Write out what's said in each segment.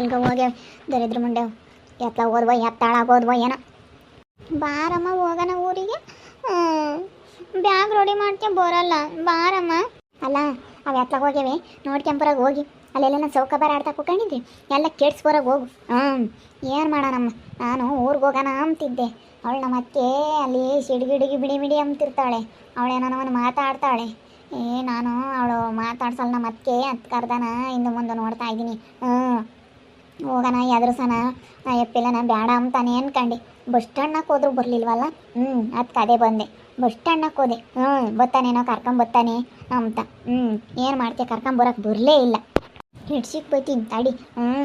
ಎಲ್ಗ ಹೋಗ್ಯಾವ? ದರಿದ್ರ ಮುಂಡೆ ಎತ್ತ ಹೋದ್ವ ಎತ್ತಾಳಾಗೋದ್ವ ಏನೋ. ಬಾರಮ್ಮ ಹೋಗೋಣ ಊರಿಗೆ? ಬ್ಯಾಗ್ ರೆಡಿ ಮಾಡ್ಕೊಂಡ್ ಬರಲ್ಲ. ಬಾರಮ್ಮ. ಅಲ್ಲ, ಅವು ಎತ್ಲಾಗ ಹೋಗ್ಯಾವೆ. ನೋಡ್ಕೊಂಬರಾಗ ಹೋಗಿ. ಅಲ್ಲೆಲ್ಲ ಸೌಕ ಬಾರ ಆಡ್ತಾ ಕೂಕೊಂಡಿದ್ದೆ ಎಲ್ಲ ಕೆಡ್ಸ್ ಕೆಡ್ಸ್ಬರಾಗ ಹೋಗು. ಹ್ಞೂ ಏನು ಮಾಡೋಣಮ್ಮ? ನಾನು ಊರಿಗೆ ಹೋಗೋಣ ಅಂತಿದ್ದೆ. ಅವಳು ನಮ್ಮ ಅತ್ತೆ ಅಲ್ಲಿ ಸಿಡಿಗಿಡಿಗಿ ಬಿಡಿ ಬಿಡಿ ಅಂತಿರ್ತಾಳೆ. ಅವಳೇನೋ ಅವನು ಮಾತಾಡ್ತಾಳೆ. ಏ, ನಾನು ಅವಳು ಮಾತಾಡ್ಸಲ್ಲ, ನಮ್ಮ ಅತ್ತೆ ಅಂತ ಕರ್ದಾನ ಇನ್ನು ಮುಂದೆ ನೋಡ್ತಾ ಇದ್ದೀನಿ. ಹ್ಞೂ ಹೋಗೋಣ ಎದುರ್ಸನ ಎಪ್ಪಿಲ್ಲನ ಬೇಡ ಅಂತಾನೆ ಅನ್ಕಂಡು. ಬಸ್ ಸ್ಟ್ಯಾಂಡ್ನಾಗ ಹೋದ್ರು ಬರಲಿಲ್ವಲ್ಲ? ಹ್ಞೂ ಅದು ಕದೇ ಬಂದೆ. ಬಸ್ ಸ್ಟ್ಯಾಂಡ್ನಾಗ ಹೋದೆ. ಹ್ಞೂ ಬತ್ತಾನೇನೋ ಕರ್ಕೊಂಬತ್ತಾನೆ ಅಂತ. ಹ್ಞೂ ಏನು ಮಾಡ್ತೀಯ ಕರ್ಕೊಂಬರಕ್ಕೆ ಬರಲೇ ಇಲ್ಲ. ಹಿಡ್ಸಿಕ್ ಬೈತೀನಿ ತಡಿ. ಹ್ಞೂ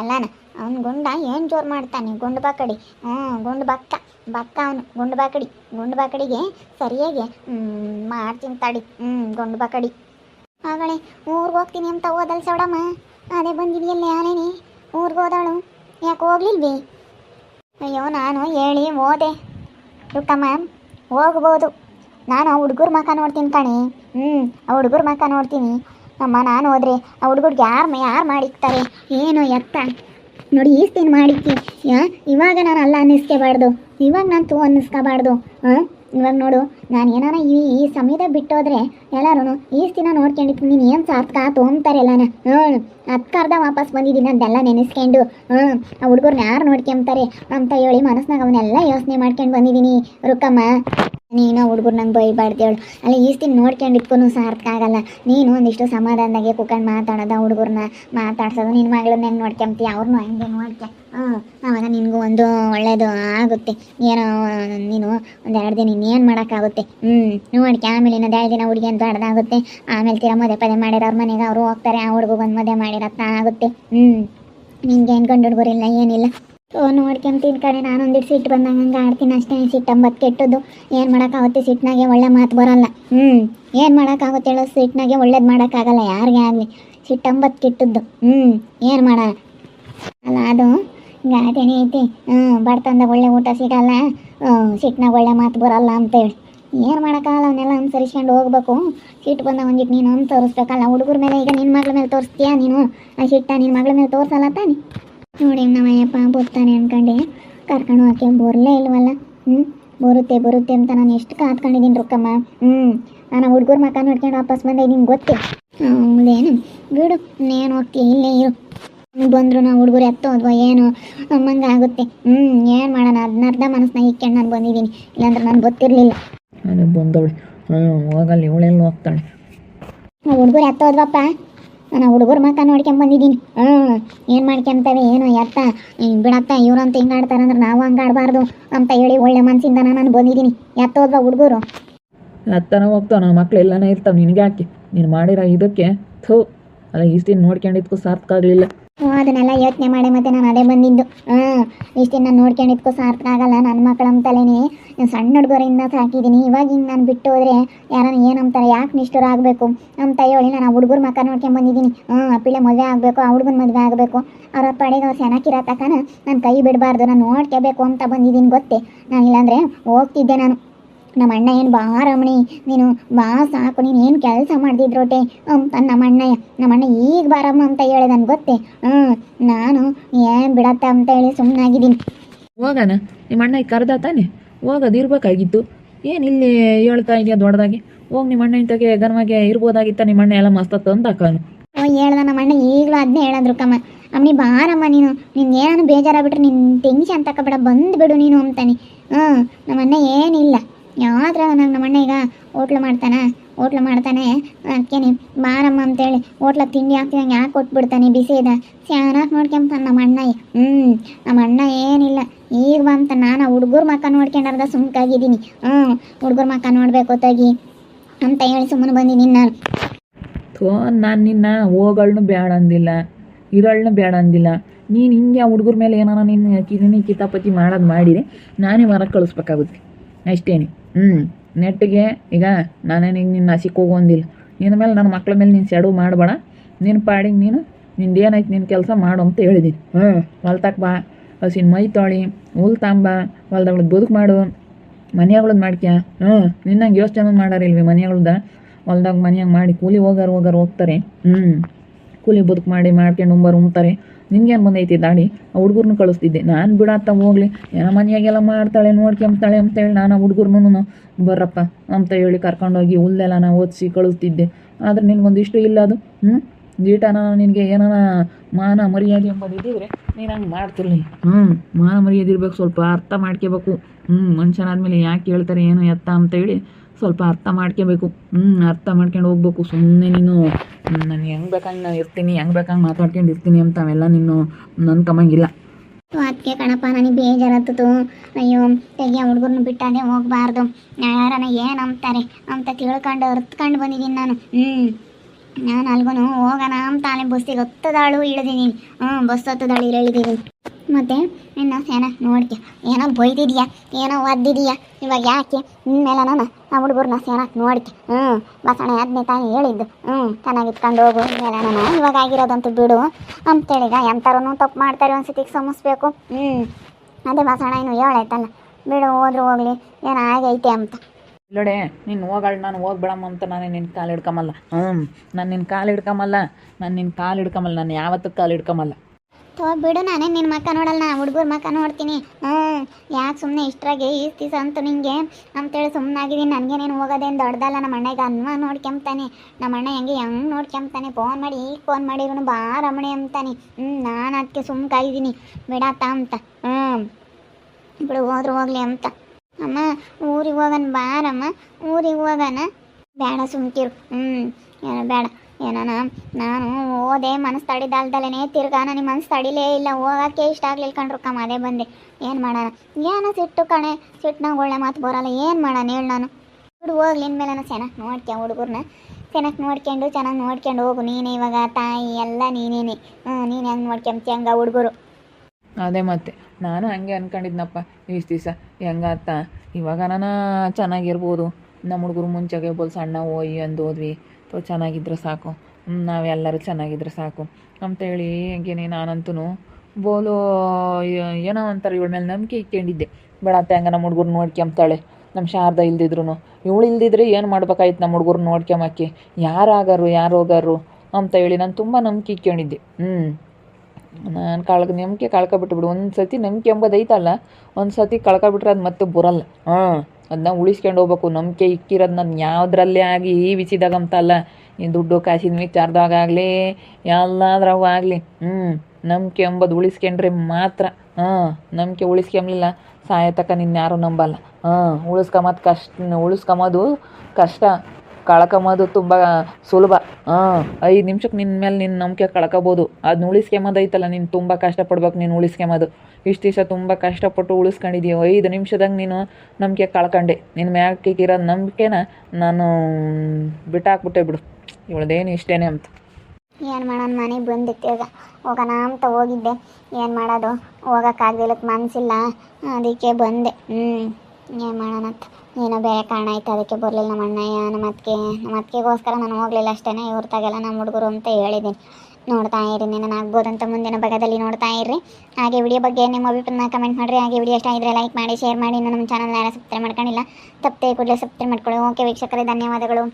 ಎಲ್ಲಾನ. ಅವ್ನು ಗುಂಡ ಏನು ಜೋರು ಮಾಡ್ತಾನೆ? ಗುಂಡು ಬಾಕಡಿ. ಹ್ಞೂ ಗುಂಡು ಬಕ್ಕ. ಬಕ್ಕ ಅವನು. ಗುಂಡು ಬಾಕಡಿ. ಗುಂಡು ಬಾಕಡಿಗೆ ಸರಿಯಾಗಿ ಮಾಡ್ತೀನಿ ತಡಿ. ಹ್ಞೂ ಗುಂಡು ಬಾಕಡಿ. ಆಗಳೇ ಊರಿಗೆ ಹೋಗ್ತೀನಿ ಅಂತ ಹೋದಲ್ ಸೌಡಮ್ಮ ಅದೇ ಬಂದಿದೆಯಲ್ಲ ಯಾನೇನಿ ಊರಿಗೆ ಹೋದಾಳು. ಯಾಕೆ ಹೋಗ್ಲಿಲ್ವಿ? ಅಯ್ಯೋ, ನಾನು ಹೇಳಿ ಓದೆ ರುಕ್ಕಮ್ಮ, ಹೋಗ್ಬೋದು. ನಾನು ಆ ಹುಡುಗರ ಮಕ ನೋಡ್ತೀನಿ ಕಣಿ. ಹ್ಞೂ ಆ ಹುಡುಗರ ಮಕ ನೋಡ್ತೀನಿ. ಅಮ್ಮ, ನಾನು ಹೋದ್ರೆ ಆ ಹುಡುಗರ್ಗೆ ಯಾರು ಯಾರು ಮಾಡಿಕ್ತಾರೆ ಏನು ಎತ್ತ? ನೋಡಿ ಈಸ್ತೀನಿ ಮಾಡಿಕ್ಕಿ ಯಾ ಇವಾಗ ನಾನು ಅಲ್ಲ ಅನ್ನಿಸ್ಕೋಬಾರ್ದು. ಇವಾಗ ನಾನು ತೂ ಅನ್ನಿಸ್ಕೋಬಾರ್ದು. ಹಾಂ? ಇವಾಗ ನೋಡು. ನಾನು ಏನಾರ ಈ ಈ ಸಮಯದ ಬಿಟ್ಟೋದ್ರೆ ಎಲ್ಲರೂ ಈಸ್ ದಿನ ನೋಡ್ಕೊಂಡಿತ್ತು ನೀನು ಏನು ಸಾರ್ಥಕ ತೊಗೊಂತಾರೆ ಎಲ್ಲನ. ಹ್ಞೂ ಅರ್ಧ ವಾಪಸ್ ಬಂದಿದ್ದೀನಿ ಅದೆಲ್ಲ ನೆನೆಸ್ಕೊಂಡು. ಹ್ಞೂ ಆ ಹುಡುಗರ್ನ ಯಾರು ನೋಡ್ಕೊಂತಾರೆ ಅಂತ ಹೇಳಿ ಮನಸ್ನಾಗ ಅವನ್ನೆಲ್ಲ ಯೋಚನೆ ಮಾಡ್ಕೊಂಡು ಬಂದಿದ್ದೀನಿ ರುಕ್ಕಮ್ಮ, ನೀನು ಹುಡುಗರು ನಂಗೆ ಬೈಬಾರ್ದೇಳು ಅಲ್ಲ ಈಸ್ತಿನ ನೋಡ್ಕೊಂಡಿದ್ಕೂ ಸಾರ್ಥಕ ಆಗಲ್ಲ. ನೀನು ಒಂದಿಷ್ಟು ಸಮಾಧಾನದಾಗೆ ಕುತ್ಕೊಂಡು ಮಾತಾಡೋದ ಹುಡುಗರನ್ನ ಮಾತಾಡ್ಸೋದು ನಿನ್ನ ಮಗಳನ್ನ ಹೆಂಗೆ ನೋಡ್ಕೊಂತೀಯ ಅವ್ರನ್ನೂ ಹಂಗೆ ನೋಡ್ಕೆ ಹ್ಞೂ ಆವಾಗ ನಿನಗೂ ಒಂದು ಒಳ್ಳೇದು ಆಗುತ್ತೆ. ಏನೋ, ನೀನು ಒಂದು ಎರಡು ದಿನ ಇನ್ನೇನು ಮಾಡೋಕ್ಕಾಗುತ್ತೆ? ಹ್ಞೂ ನೋಡ್ಕೆ ಆಮೇಲೆ ಇನ್ನೊಂದು ದಿನ ಹುಡುಗಿ ಅಂತ ದೊಡ್ಡದಾಗುತ್ತೆ ಆಮೇಲೆ ತೀರಾ ಮದುವೆ ಪದೇ ಮಾಡಿರೋ ಅವ್ರ ಮನೆಗೆ ಅವರು ಹೋಗ್ತಾರೆ, ಆ ಹುಡುಗ ಬಂದು ಮದುವೆ ಮಾಡಿರತ್ತ ಆಗುತ್ತೆ. ಹ್ಮ್, ನಿಂಗೆ ಏನು ಗಂಡು ಹುಡುಗರಿಲ್ಲ ಏನಿಲ್ಲ. ಓ, ನೋಡ್ಕೊಂತೀನಿ ತಿನ್ಕಡೆ ನಾನು ಒಂದಿಟ್ಟು ಸಿಟ್ಟು ಬಂದಾಗ ಆಡ್ತೀನಿ ಅಷ್ಟೇ ಸಿಟ್ಟಂಬತ್ತು ಕೆಟ್ಟದ್ದು. ಏನು ಮಾಡೋಕ್ಕಾಗುತ್ತೆ ಸಿಟ್ಟಿನಾಗೆ ಒಳ್ಳೆ ಮಾತು ಬರಲ್ಲ. ಹ್ಞೂ ಏನು ಮಾಡೋಕ್ಕಾಗುತ್ತೆ ಹೇಳೋ ಸಿಟ್ಟಿನಾಗೆ ಒಳ್ಳೇದು ಮಾಡೋಕ್ಕಾಗಲ್ಲ, ಯಾರಿಗೆ ಆಗಲಿ. ಸಿಟ್ಟಂಬತ್ತು ಕೆಟ್ಟದ್ದು. ಹ್ಮ್, ಏನು ಮಾಡೋಣ ಅಲ್ಲ, ಅದು ಗಾದೆನೇ ಐತಿ ಹ್ಞೂ ಬರ್ತಂದ ಒಳ್ಳೆ ಊಟ ಸಿಗಲ್ಲ ಸಿಟ್ಟಿನಾಗ ಒಳ್ಳೆ ಮಾತು ಬರಲ್ಲ ಅಂತೇಳಿ. ಏನು ಮಾಡೋಕ್ಕಾಗಲ್ಲ, ಅವನ್ನೆಲ್ಲ ಅನುಸರಿಸ್ಕೊಂಡು ಹೋಗ್ಬೇಕು. ಸಿಟ್ಟು ಬಂದ ಒಂದಿಟ್ಟು ನೀನು ತೋರಿಸ್ಬೇಕಲ್ಲ, ಹುಡುಗರ ಮೇಲೆ ಈಗ ನಿನ್ನ ಮಗಳ ಮೇಲೆ ತೋರಿಸ್ತೀಯಾ ನೀನು? ಆ ಸಿಟ್ಟ ನಿನ್ನ ಮಗಳ ಮೇಲೆ ತೋರಿಸಲ್ಲ ತಾನೆ? ನೋಡಿ ನಮ್ಮಯ್ಯಪ್ಪ ಬರ್ತಾನೆ ಅನ್ಕೊಂಡೆ. ಕರ್ಕೊಂಡು ಹಾಕಿ ಬರಲೇ ಇಲ್ವಲ್ಲ? ಹ್ಞೂ ಬರುತ್ತೆ ಬರುತ್ತೆ ಅಂತ ನಾನು ಎಷ್ಟು ಕಾತ್ಕೊಂಡಿದ್ದೀನಿ ರೊಕ್ಕಮ್ಮ. ಹ್ಞೂ ನಾನು ಹುಡುಗರ ಮಕ್ಕ ನೋಡ್ಕೊಂಡು ವಾಪಸ್ ಬಂದೆ ನಿಮ್ಗೆ ಗೊತ್ತೇ? ಏನು ಬಿಡು ನೇನು ಹೋಗ್ತೀಯ ಇಲ್ಲೇ ಇರು. ಬಂದ್ರು ನಾವು ಹುಡುಗರು ಎತ್ತೋದ್ವ ಏನು? ಅಮ್ಮಂಗೆ ಆಗುತ್ತೆ ಹ್ಞೂ ಏನು ಮಾಡೋಣ? ಅದನ್ನರ್ಧ ಮನಸ್ಸನ್ನ ಇಕ್ಕೊಂಡು ನಾನು ಬಂದಿದ್ದೀನಿ. ಇಲ್ಲಾಂದ್ರೆ ನಾನು ಗೊತ್ತಿರಲಿಲ್ಲ. ಅದು ಬಂದವಳೆ. ಹ್ಞೂ ಹೋಗಲ್ಲ ಇವಳೆಲ್ಲ ಹೋಗ್ತಾಳೆ? ನಾವು ಹುಡುಗರು ಎತ್ತೋದ್ವಪ್ಪ ನಾನು ಹುಡುಗರು ಮಕ್ಕ ನೋಡ್ಕೊಂಡ್ ಬಂದಿದ್ದೀನಿ. ಹ್ಞೂ ಏನು ಮಾಡ್ಕೊಂತವೆ ಏನು ಎತ್ತ? ಹಿಂಗೆ ಬಿಡತ್ತ ಅಂತ ಹಿಂಗೆ ಆಡ್ತಾರೆ ಅಂದ್ರೆ ನಾವು ಹಂಗೆ ಆಡಬಾರ್ದು ಅಂತ ಹೇಳಿ ಒಳ್ಳೆ ಮನಸ್ಸಿಂದ ನಾನು ಬಂದಿದ್ದೀನಿ. ಎತ್ತೋದ್ವ ಹುಡುಗರು? ಎತ್ತನ ಹೋಗ್ತಾವ ನನ್ನ ಮಕ್ಳು ಎಲ್ಲನೇ ಇರ್ತಾವೆ ನಿನಗೆ ಹಾಕಿ ನೀನು ಮಾಡಿರೋ ಇದಕ್ಕೆ ಥೂ. ಅಲ್ಲ ಈಸ್ಟಿನ ದಿನ ನೋಡ್ಕೊಂಡಿದ್ಕೂ ಸಾರ್ಥಕ ಆಗಲಿಲ್ಲ. ಅದನ್ನೆಲ್ಲ ಯೋಚನೆ ಮಾಡಿ ಮತ್ತೆ ನಾನು ಅದೇ ಬಂದಿದ್ದು. ಹ್ಞೂ ಇಷ್ಟು ನಾನು ನೋಡ್ಕೊಂಡಿದ್ಕೋ ಸಾರ್ಥಕ ಆಗಲ್ಲ ನನ್ನ ಮಕ್ಕಳ ಅಂತಲೇ ಸಣ್ಣ ಹುಡುಗರಿಂದ ಸಾಕಿದ್ದೀನಿ ಇವಾಗ ಹಿಂಗೆ ನಾನು ಬಿಟ್ಟು ಹೋದ್ರೆ ಯಾರನ್ನ ಅಂತಾರೆ ಯಾಕೆ ನಿಷ್ಠುರ ಆಗಬೇಕು? ನಮ್ಮ ಹೇಳಿ ನಾನು ಆ ಹುಡುಗರ ಮಕ್ಕ ನೋಡ್ಕೊಂಡ್ ಬಂದಿದ್ದೀನಿ ಹ್ಞೂ ಆ ಪಿಳ್ಳೆ ಮದುವೆ ಆಗಬೇಕು, ಆ ಹುಡುಗನ ಮದುವೆ ಆಗಬೇಕು. ಅವ್ರ ಪಡೆಗೆ ಅವ್ರು ಚೆನ್ನಾಗಿರೋ ತಕನ ನಾನು ಕೈ ಬಿಡಬಾರ್ದು. ನಾನು ನೋಡ್ಕೋಬೇಕು ಅಂತ ಬಂದಿದ್ದೀನಿ ಗೊತ್ತೇ. ನಾನು ಇಲ್ಲಾಂದರೆ ಹೋಗ್ತಿದ್ದೆ ನಾನು. ನಮ್ಮ ಅಣ್ಣ ಏನು ಬಾ ರಮಣಿ ನೀನು ಬಾ ಸಾಕು ನೀನು ಏನು ಕೆಲಸ ಮಾಡ್ತಿದ್ರೋಟೆ ಅಂತ ನಮ್ಮ ಅಣ್ಣಯ್ಯ. ನಮ್ಮ ಅಣ್ಣ ಈಗ ಬಾರಮ್ಮ ಅಂತ ಹೇಳಿದ ನನ್ಗೆ ಗೊತ್ತೆ. ಹ್ಞೂ ನಾನು ಏನು ಬಿಡತ್ತ ಅಂತ ಹೇಳಿ ಸುಮ್ಮನಾಗಿದ್ದೀನಿ ಹೋಗಣ. ನಿಮ್ಮ ಅಣ್ಣ ಈಗ ಕರೆದ ತಾನೆ? ಹೋಗೋದು ಇರ್ಬೇಕಾಗಿತ್ತು. ಏನು ಇಲ್ಲಿ ಹೇಳ್ತಾ ಇದೆಯಾ ದೊಡ್ಡದಾಗಿ? ಹೋಗಿ ನಿಮ್ಮ ಅಣ್ಣ ಇಂತಗೆ ಗರ್ಮಗೆ ಇರ್ಬೋದಾಗಿತ್ತ ನಿಮ್ಮ ಅಣ್ಣ? ಎಲ್ಲ ಮಸ್ತತ್ತು ಅಂತ ಹಾಕೋನು ಓ ಹೇಳ್ದ ನಮ್ಮ ಅಣ್ಣ ಈಗಲೂ ಅದನ್ನೇ ಹೇಳದ್ರು ಕಮ್ಮ. ಅಮ್ಮನಿ ಬಾರಮ್ಮ ನೀನು. ನಿನ್ಗೆ ಏನಾನು ಬೇಜಾರಾಗ್ಬಿಟ್ರೆ ನಿನ್ನ ಟೆನ್ಷನ್ ಬಂದು ಬಿಡು ನೀನು ಅಂತಾನೆ. ಹ್ಞೂ ನಮ್ಮ ಅಣ್ಣ ಏನಿಲ್ಲ. ಯಾವ್ದ್ರ ನಂಗೆ ನಮ್ಮ ಅಣ್ಣ ಈಗ ಹೋಟ್ಲು ಮಾಡ್ತಾನೆ ಹೋಟ್ಲು ಮಾಡ್ತಾನೆ ಅದಕ್ಕೇನೆ ಬಾರಮ್ಮ ಅಂತೇಳಿ ಹೋಟ್ಲ ತಿಂಡಿ ಹಾಕ್ತೀನಿ ಯಾಕೆ ಕೊಟ್ಬಿಡ್ತಾನೆ ಬಿಸಿ ಇದೆ ಚೆನ್ನಾಗಿ ನೋಡ್ಕೊಂಬ ನಮ್ಮ ಅಣ್ಣ ಹ್ಞೂ ನಮ್ಮ ಅಣ್ಣ ಏನಿಲ್ಲ. ಈಗ ಬಂತ ನಾನು ಹುಡುಗರ ಮಕ್ಕ ನೋಡ್ಕೊಂಡಾರ್ದ ಸುಮ್ಕಾಗಿದ್ದೀನಿ. ಹ್ಞೂ ಹುಡುಗರ ಮಕ್ಕ ನೋಡ್ಬೇಕು ತಗಿ ಅಂತ ಹೇಳಿ ಸುಮ್ಮನೆ ಬಂದಿದ್ದೀನಿ ನಾನು. ಥೋ, ನಾನು ನಿನ್ನ ಹೋಗಳನ್ನೂ ಬೇಡ ಅಂದಿಲ್ಲ ಇರಳನ್ನ ಬೇಡ ಅಂದಿಲ್ಲ. ನೀನು ಹಿಂಗೆ ಆ ಹುಡುಗರ ಮೇಲೆ ಏನಾರ ನಿನ್ನ ಕಿರಣಿ ಕಿತಾಪತಿ ಮಾಡೋದು ಮಾಡಿರಿ ನಾನೇ ಮರಕ್ಕೆ ಕಳಿಸ್ಬೇಕಾಗುತ್ತೆ. ಅಷ್ಟೇನೆ ಹ್ಞೂ ನೆಟ್ಟಿಗೆ ಈಗ ನಾನೇನು ಈಗ ನಿನ್ನ ಹಸಿಕ್ ಹೋಗೋಂದಿಲ್ಲ ನಿನ್ನ ಮೇಲೆ ನನ್ನ ಮಕ್ಳ ಮೇಲೆ ನೀನು ಸೆಡು ಮಾಡಬೇಡ. ನಿನ್ನ ಪಾಡಿಗೆ ನೀನು ನಿಂದು ಏನಾಯ್ತು ನಿನ್ನ ಕೆಲಸ ಮಾಡು ಅಂತ ಹೇಳಿದ್ದೀನಿ ಹ್ಞೂ ಹೊಲ್ತಾಕ್ ಬಾ ಹಸಿನ ಮೈ ತೊಳಿ ಹುಲ್ ತಾಂಬ ಹೊಲ್ದಾಗ ಬದುಕು ಮಾಡು. ಮನೆಗಳದ್ ಮಾಡ್ಕ್ಯ? ಹ್ಞೂ ನಿನ್ನಂಗೆ ಯೋಚನೆ ಮಾಡಾರಿಲ್ವಿ ಮನೆಗಳ್ದ ಹೊಲ್ದಾಗ ಮನ್ಯಾಗ ಮಾಡಿ ಕೂಲಿ ಹೋಗಾರ ಹೋಗಾರ ಹೋಗ್ತಾರೆ. ಹ್ಞೂ ಕೂಲಿ ಬದುಕು ಮಾಡಿ ಮಾಡ್ಕೊಂಡು ಉಂಬಾರು ಉಣ್ತಾರೆ. ನಿನ್ಗೇನು ಬಂದೈತಿ ದಾಡಿ? ಆ ಹುಡ್ಗುರ್ನು ಕಳಿಸ್ತಿದ್ದೆ. ನಾನು ಬಿಡತ್ತ ಹೋಗ್ಲಿ. ಏನೋ ಮನೆಯಾಗೆಲ್ಲ ಮಾಡ್ತಾಳೆ ನೋಡ್ಕೊಂಬ್ತಾಳೆ ಅಂತೇಳಿ ನಾನು ಆ ಹುಡುಗರ್ನು ಬರ್ರಪ್ಪ ಅಂತ ಹೇಳಿ ಕರ್ಕೊಂಡೋಗಿ ಹುಲ್ಲೆಲ್ಲ ನಾನು ಓದಿಸಿ ಕಳಿಸ್ತಿದ್ದೆ. ಆದ್ರೆ ನಿನಗೊಂದಿಷ್ಟು ಇಲ್ಲ ಅದು? ಹ್ಞೂ ಜೀಟನ ನಿನಗೆ ಏನಾನ ಮಾನ ಮರ್ಯಾದೆ ಎಂಬುದು ಇದ್ದಿದ್ರೆ ನೀನು ಹಂಗೆ ಮಾಡ್ತಿರ್ಲಿಲ್ಲ ಹ್ಞೂ ಮಾನ ಮರ್ಯಾದೆ ಇರ್ಬೇಕು, ಸ್ವಲ್ಪ ಅರ್ಥ ಮಾಡ್ಕೋಬೇಕು ಹ್ಞೂ ಮನುಷ್ಯನಾದ್ಮೇಲೆ ಯಾಕೆ ಹೇಳ್ತಾರೆ, ಏನು ಎತ್ತ ಅಂತೇಳಿ ಸ್ವಲ್ಪ ಅರ್ಥ ಮಾಡ್ಕೋಬೇಕು. ಹ್ಞೂ ಅರ್ಥ ಮಾಡ್ಕೊಂಡು ಹೋಗ್ಬೇಕು. ಸುಮ್ಮನೆ ನೀನು ನಾನು ಹೆಂಗೆ ಬೇಕಂಗೆ ನಾನು ಇರ್ತೀನಿ, ಹೆಂಗೆ ಬೇಕಂಗೆ ಮಾತಾಡ್ಕೊಂಡು ಇರ್ತೀನಿ ಅಂತ ಅವೆಲ್ಲ ನೀನು ನನ್ಕಂಬಂಗಿಲ್ಲ ಅದಕ್ಕೆ ಕಣಪ್ಪ, ನನಗೆ ಬೇಜಾರತ್ತದು ಅಯ್ಯೋ, ತೆಗಿ ಆ ಹುಡುಗರ್ನ ಬಿಟ್ಟಾನೆ ಹೋಗ್ಬಾರ್ದು. ಯಾರನ ಏನು ಅಂತಾರೆ ಅಂತ ತಿಳ್ಕೊಂಡು ಅರ್ತ್ಕೊಂಡು ಬಂದಿದ್ದೀನಿ ನಾನು. ಹ್ಞೂ ನಾನು ಅಲ್ಗೂ ಹೋಗೋಣ ಅಂತ ಅಲ್ಲಿ ಬಸ್ಸಿಗೆ ಹತ್ತದಾಳು ಇಳಿದೀನಿ ಹ್ಞೂ ಬಸ್ ಹತ್ತದಾಳು ಇಳಿದಿದ್ದೀನಿ ಮತ್ತೆ ಇನ್ನು ಏನೋ ನೋಡ್ಕೆ ಏನೋ ಬೈದಿದ್ಯಾ, ಏನೋ ಒದ್ದಿದೀಯಾ, ಇವಾಗ ಯಾಕೆ? ಇನ್ಮೇಲೆ ನಾನು ಆ ಹುಡುಗರ್ನ ಸೇನಕ್ಕೆ ನೋಡ್ಕೆ ಹ್ಞೂ ಬಸಣ ಅದನ್ನೇ ತಾಯಿ ಹೇಳಿದ್ದು. ಹ್ಞೂ ಚೆನ್ನಾಗಿ ಇಟ್ಕೊಂಡು ಹೋಗು ಇನ್ಮೇಲೆ ನಾನು ಇವಾಗ ಆಗಿರೋದಂತೂ ಬಿಡು. ಅಂತೇಳಿಗ ಎಂಥರೂ ತಪ್ಪು ಮಾಡ್ತಾರೆ ಒಂದ್ಸತಿ ಸಮಸ್ಬೇಕು ಹ್ಞೂ ಅದೇ ಬಸಣ ಇನ್ನು ಹೇಳೈತಲ್ಲ. ಬಿಡು, ಹೋದ್ರು ಹೋಗ್ಲಿ, ಏನೋ ಆಗೈತೆ ಅಂತ. ಇಲ್ಲಡೆ, ನೀನು ಹೋಗಳ ನಾನು ಹೋಗ್ಬೇಡಮ್ಮ ಅಂತ ನಾನು ನಿನ್ನ ಕಾಲು ಹಿಡ್ಕೊಂಬಲ್ಲ. ಹ್ಞೂ ನಾನು ನಿನ್ನ ಕಾಲು ಹಿಡ್ಕೊಂಬಲ್ಲ, ನಾನು ನಿನ್ನ ಕಾಲು ಹಿಡ್ಕೊಂಬಲ್ಲ, ನಾನು ಯಾವತ್ತೂ ಕಾಲು ಹಿಡ್ಕೊಂಬಲ್ಲ. ತೋ, ಬಿಡು ನಾನೇ ನಿನ್ನ ಮಕ್ಕ ನೋಡಲ್ಲ, ನಾ ಹುಡುಗರ ಮಕ್ಕ ನೋಡ್ತೀನಿ. ಹ್ಞೂ ಯಾಕೆ ಸುಮ್ಮನೆ ಇಷ್ಟರಾಗೆ ಇಷ್ಟು ದಿವಸ ಅಂತ ನಿಂಗೆ? ಅಂತೇಳಿ ಸುಮ್ಮನಾಗಿದ್ದೀನಿ ನನಗೆ ನೀನು ಹೋಗೋದೇನು ದೊಡ್ಡದಲ್ಲ ನಮ್ಮ ಅಣ್ಣಗೆ ಅನ್ವ ನೋಡ್ಕೊಂತಾನೆ ನಮ್ಮ ಅಣ್ಣ ಹೆಂಗೆ ಹೆಂಗೆ ನೋಡ್ಕೊಂತಾನೆ ಫೋನ್ ಮಾಡಿ, ಈಗ ಫೋನ್ ಮಾಡಿದ್ರು ಬಾ ರಮಣಿ ಅಂತಾನೆ ಹ್ಞೂ ನಾನು ಅದಕ್ಕೆ ಸುಮ್ಮನೆ ಕಾಯಿದ್ದೀನಿ ಬಿಡತ್ತ ಅಂತ. ಹ್ಞೂ ಬಿಡು, ಹೋದ್ರು ಹೋಗ್ಲಿ ಅಂತ. ಅಮ್ಮ, ಊರಿಗೆ ಹೋಗೋಣ ಬಾರಮ್ಮ. ಊರಿಗೆ ಹೋಗೋಣ ಬೇಡ ಸುಮ್ಕಿರು. ಹ್ಞೂ ಬೇಡ. ಏನಾನ? ನಾನು ಓದೆ ಮನಸ್ಸು ತಡಿದಲ್ದಲೇ ತಿರ್ಗಾ ನನಗೆ ಮನಸ್ಸು ತಡಿಲೇ ಇಲ್ಲ, ಹೋಗೋಕ್ಕೆ ಇಷ್ಟ ಆಗ್ಲಿಲ್ಲ ಕಣ್ರು ಕಮ್ಮ ಅದೇ ಬಂದೆ. ಏನು ಮಾಡೋಣ? ಏನೋ ಸಿಟ್ಟು ಕಣೆ ಸಿಟ್ಟನಾಗ ಒಳ್ಳೆ ಮಾತು ಬರೋಲ್ಲ, ಏನು ಮಾಡೋಣ ಹೇಳು ನಾನು. ಹುಡುಗ ಹೋಗ್ಲಿ ಇನ್ಮೇಲೆ ನಾನು ಚೆನ್ನಾಗಿ ನೋಡ್ಕೆ ಹುಡುಗರನ್ನ ಚೆನ್ನಾಗಿ ನೋಡ್ಕೊಂಡು ಚೆನ್ನಾಗಿ ನೋಡ್ಕೊಂಡು ಹೋಗು. ನೀನೇ ಇವಾಗ ತಾಯಿ ಎಲ್ಲ ನೀನೇನೆ. ಹ್ಞೂ ನೀನು ಹೆಂಗೆ ನೋಡ್ಕೊಂಬ್ತಿ ಹಂಗ ಹುಡುಗರು? ಅದೇ ಮತ್ತೆ. ನಾನು ಹಂಗೆ ಅನ್ಕೊಂಡಿದ್ನಪ್ಪ ಇಷ್ಟು ದಿವಸ. ಹೆಂಗಾತ ಇವಾಗ ನಾನು ಚೆನ್ನಾಗಿರ್ಬೋದು. ನಮ್ಮ ಹುಡುಗರು ಮುಂಚೆಗೆ ಬೋಲ್ ಸಣ್ಣ ಹೋಯ್ ಅಂದು ಹೋದ್ವಿ. ತೋ ಚೆನ್ನಾಗಿದ್ರೆ ಸಾಕು. ನಾವೆಲ್ಲರೂ ಚೆನ್ನಾಗಿದ್ರೆ ಸಾಕು. ಅಂತೇಳಿ ಹಂಗೇನೆ ನಾನಂತೂ ಬೋಲು ಏನೋ ಅಂತಾರೆ ಇವಳ ಮೇಲೆ ನಂಬಿಕೆ ಇಟ್ಕೊಂಡಿದ್ದೆ ಬೇಡ, ಅತ್ತೆ ಹಂಗೆ ನಮ್ಮ ಹುಡುಗರು ನೋಡ್ಕೊಂಬ್ತಾಳೆ ನಮ್ಮ ಶಾರದಾ ಇಲ್ದಿದ್ರು ಇವಳು ಇಲ್ದಿದ್ರೆ ಏನು ಮಾಡ್ಬೇಕಾಯ್ತು ನಮ್ಮ ಹುಡುಗರು ನೋಡ್ಕೊಂಬಕ್ಕೆ ಯಾರಾಗಾರು ಯಾರು ಹೋಗಾರು ಅಂತ ಹೇಳಿ ನಾನು ತುಂಬ ನಂಬಿಕೆ ಇಟ್ಕೊಂಡಿದ್ದೆ ಹ್ಞೂ ನಾನು ಕಳ್ಕ, ನಂಬಿಕೆ ಕಳ್ಕೊಬಿಟ್ಬಿಡು. ಒಂದು ಸತಿ ನಂಬಿಕೆ ಎಂಬುದು ಒಂದು ಸತಿ ಕಳ್ಕೊಬಿಟ್ರೆ ಅದು ಮತ್ತೆ ಬರಲ್ಲ. ಹಾಂ ಅದನ್ನ ಉಳಿಸ್ಕೊಂಡು ಹೋಗ್ಬೇಕು. ನಂಬಿಕೆ ಇಕ್ಕಿರೋದು ನಾನು ಯಾವುದ್ರಲ್ಲೇ ಆಗಿ ವಿಚಿದಾಗ ಅಂತಲ್ಲ ಈ ದುಡ್ಡು ಕಾಸಿನ ವಿಚಾರದಾಗಲಿ ಎಲ್ಲದ್ರಾಗೂ ಆಗಲಿ ಹ್ಞೂ ನಂಬಿಕೆ ಎಂಬುದು ಉಳಿಸ್ಕೊಂಡ್ರೆ ಮಾತ್ರ. ಹಾಂ, ನಂಬಿಕೆ ತಕ್ಕ ನಿನ್ನ ಯಾರೂ ನಂಬಲ್ಲ. ಹಾಂ, ಉಳಿಸ್ಕೊಂಬದು ಕಷ್ಟ, ಉಳಿಸ್ಕೊಂಬೋದು ಕಷ್ಟ. ಕಳ್ಕೊಂಬೋದು ತುಂಬ ಸುಲಭ. ಹಾಂ, ಐದು ನಿಮಿಷಕ್ಕೆ ನಿನ್ನ ಮೇಲೆ ನಿನ್ನ ನಂಬಿಕೆ ಕಳ್ಕೊಬೋದು. ಅದನ್ನ ಉಳಿಸ್ಕೊಂಬೋದೈತಲ್ಲ, ನೀನು ತುಂಬ ಕಷ್ಟಪಡ್ಬೇಕು ನೀನು ಉಳಿಸ್ಕೊಂಬೋದು. ಇಷ್ಟು ದಿವಸ ತುಂಬ ಕಷ್ಟಪಟ್ಟು ಉಳಿಸ್ಕೊಂಡಿದ್ದೀವಿ ಐದು ನಿಮಿಷದಾಗ ನೀನು ನಂಬಿಕೆ ಕಳ್ಕೊಂಡೆ. ನಿನ್ನ ಮ್ಯಾಕಿರೋ ನಂಬಿಕೆನ ನಾನು ಬಿಟ್ಟಾಕ್ಬಿಟ್ಟೆ ಬಿಡು. ಇವಳದೇನು ಇಷ್ಟೇನೆ ಅಂತ. ಏನು ಮಾಡೋಣ ಮನೆಗೆ ಬಂದಿತ್ತು ಈಗ ಹೋಗೋಣ ಅಂತ ಹೋಗಿದ್ದೆ. ಏನು ಮಾಡೋದು? ಹೋಗೋಕ್ಕಾಗ್ದಿಲ್ಲಕ್ಕೆ ಮನಸ್ಸಿಲ್ಲ ಅದಕ್ಕೆ ಬಂದೆ. ಹ್ಞೂ ಏನು ಮಾಡೋಣ ಅಂತ. ಏನೋ ಬೇರೆ ಕಾರಣ ಆಯ್ತು, ಅದಕ್ಕೆ ಬರಲಿಲ್ಲ ನಮ್ಮ ಅಣ್ಣಯ್ಯ, ನಮ್ಮ ಅತ್ತಿಗೆ. ನಮ್ಮ ಅತ್ತಿಗೆಗೋಸ್ಕರ ನಾನು ಹೋಗಲಿಲ್ಲ ಅಷ್ಟೇ ಇವ್ರ ತಾಗೆಲ್ಲ ನಮ್ಮ ಹುಡುಗರು ಅಂತ ಹೇಳಿದ್ದೀನಿ ನೋಡ್ತಾ ಇರಿ ನಾನು ಮುಂದಿನ ಭಾಗದಲ್ಲಿ ನೋಡ್ತಾ ಇರ್ರಿ. ಹಾಗೆ ವಿಡಿಯೋ ಬಗ್ಗೆ ನಿಮ್ಮ ಅಭಿಪ್ರಾಯ ಕಮೆಂಟ್ ಮಾಡಿರಿ. ಹಾಗೆ ವಿಡಿಯೋ ಇಷ್ಟ ಆಗಿದ್ರೆ ಲೈಕ್ ಮಾಡಿ ಶೇರ್ ಮಾಡಿ. ಇನ್ನು ನಮ್ಮ ಚಾನಲ್ ಯಾರು ಸಬ್ಸ್ಕ್ರೈಬ್ ಮಾಡ್ಕೊಂಡಿಲ್ಲ, ತಪ್ಪದೆ ಕೂಡಲೇ ಸಬ್ಸ್ಕ್ರೈಬ್ ಮಾಡ್ಕೊಳ್ಳಿ. ಓಕೆ ವೀಕ್ಷಕರೇ, ಧನ್ಯವಾದಗಳು.